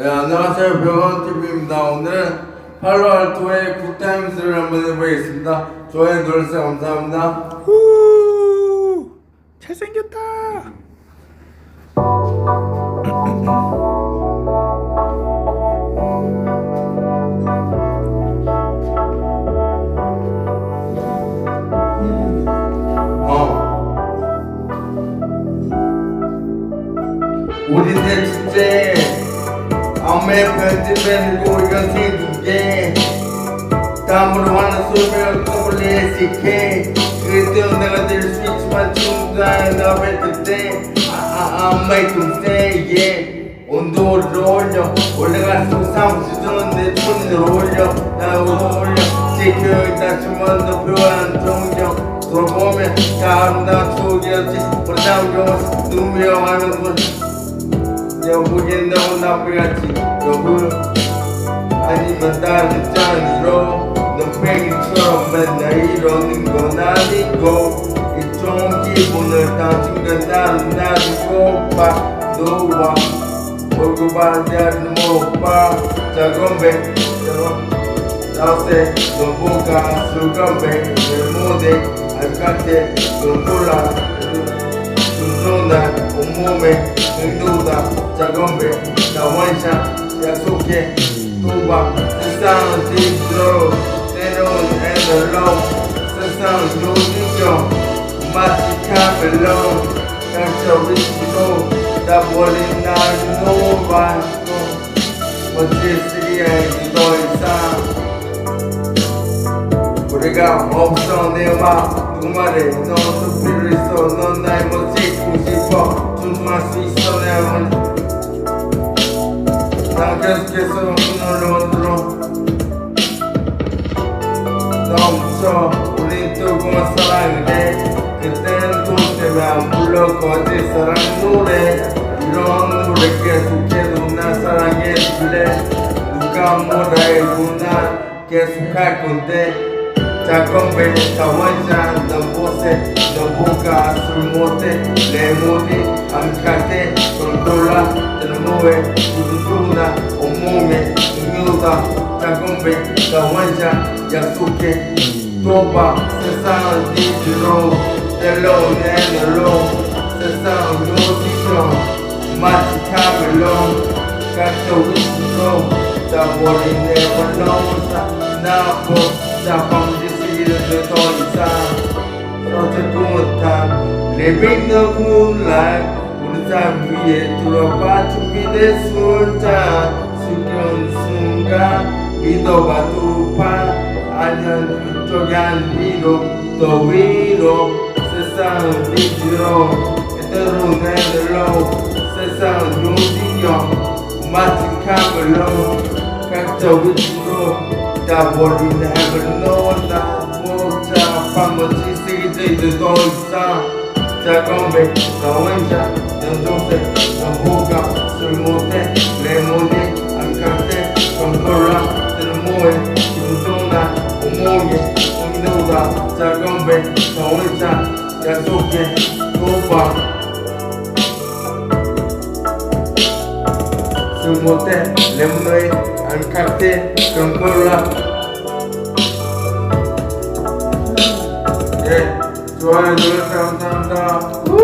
네, 안녕하세요. 병원TV입니다. 오늘은 팔로알토의 굿타임스를 한번 해보겠습니다. 좋아요 눌러주세요. 감사합니다. 후 잘생겼다 어. 우리 내축 제 아메 편집해내고 이건 생두개 다음으로 하는 소리를 WSK 그때 내가 될 수 있지만 중간에 너 뵀을 때 아, them say yeah 온도를 올려 올라갈수록 사무실 내 손을 올려 나 올려 지켜있다 주면 더 표현 동정 돌아보면 다 아름다운 짠으로 넌 팽이처럼 맨날 이러는 건 Seguindo na pirati Eu vou alimentar de tanro Não pegue tromba na iro Ninguém na ligou E tronque bonita Engandar na desculpa Doa Ogo basear no meu pá Tagombe Tauce Dombuka Sugambe Bermude Alcate Dombula Dombula 눈쏟아 온몸에 능도다 작은 배나 원샷 약속해. 또봐 세상은 뒤로 때로는 애들로. 세상은 요지죠. 마치 카 멜로. 깡처 위치로 다 버린 나를 놓아봤고. 멋질 쓰기에 더 이상. 우리가 없어 내맘 말에 너도 필요 preso Non dai mosessi si può Tu ma si sono Anche se sono uno londro Non so Unito come sarangre Che tento te va un bullo con te sarangure Non che succede una saranghe Duca muore una Che Tacombe, Tawanja, dambose, dambuka Sumote, Lemoni, Amkate, Kondola, Tanoe, Kuzumna, Omume, Nyuza, Tacombe, Tawanja, Yasuke, Toba, Cesar, Digiro, Telon, Nelo, Cesar, Lodicro, Mati Camelon, Cato, Wistro, Tamori, Never Losa, Nabo, 범죄시기를 더 이상 어쩔 못한 Living the moonlight 우리 삶 위에 들어봐 준비된 술잔. 숙여온 순간 믿어봐 두판. 안녕 이쪽이 안 위로 또 위로. 세상은 뒤로 때로는 애들로. 세상은 용지경 마치 카멜로. 각자 위치로 Tower in heaven No ta vô cha Phạm một chi sĩ dây từ tôi xa Cha con về Giáo anh cha Nhân dô xe Làm hô gặp Rồi mô tê Lê mô đê Ăn cà tê Còn cơ ra Tên mô hê Chúng dô na Ô mô hê Ông đâu ra. Cha con về Giáo anh cha Cha dô kê Cô bà Rồi mô tê Lê mô đê Ancarte concorra. Yeah. Joy, joy, tam tam tam.